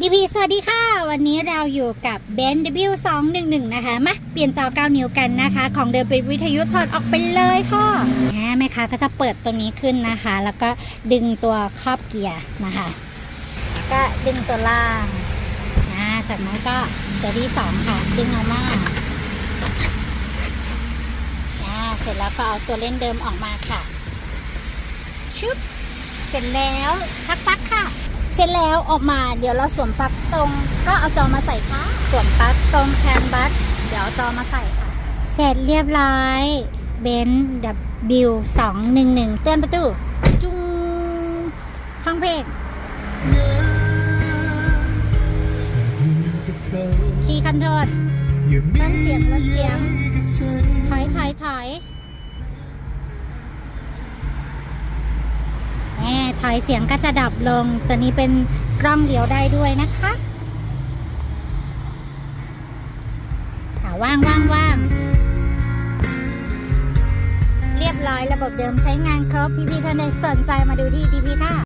ดีพีสวัสดีค่ะ วันนี้เราอยู่กับเบน W211 นะคะ มาเปลี่ยนจอ 9 นิ้วกันนะคะ ของเดิมเป็นวิทยุถอดออกไปเลยค่ะแม่ค้าก็จะเปิดตัวนี้ขึ้นนะคะ แล้วก็ดึงตัวครอบเกียร์นะคะ ก็ดึงตัวล่างนะจากนั้นก็ตัวที่สองค่ะ ดึงออกมาเสร็จแล้วก็เอาตัวเล่นเดิมออกมาค่ะ ชุบ เสร็จแล้วชักปั๊กค่ะ เสร็จแล้วออกมาเดี๋ยวเราสวมปลั๊กตรง ก็เอาจอมาใส่ค่ะสวมปลั๊กตรงแคนบัสเดี๋ยวเอาจอมาใส่ค่ะ เสร็จเรียบร้อยเบนซ์ดับบิวสองหนึ่งหนึ่งเตือนประตูจุงฟังเพลงคีย์คอนโทรลตั้งเสียงลดเสียงถอยถอยถอยแหม ถอยเสียงก็จะดับลง ตัวนี้เป็นกล้องเลี้ยวได้ด้วยนะคะค่ะว่างว่างว่างเรียบร้อยระบบเดิมใช้งานครบพี่ๆท่านใดสนใจมาดูที่ดีพีค่ะ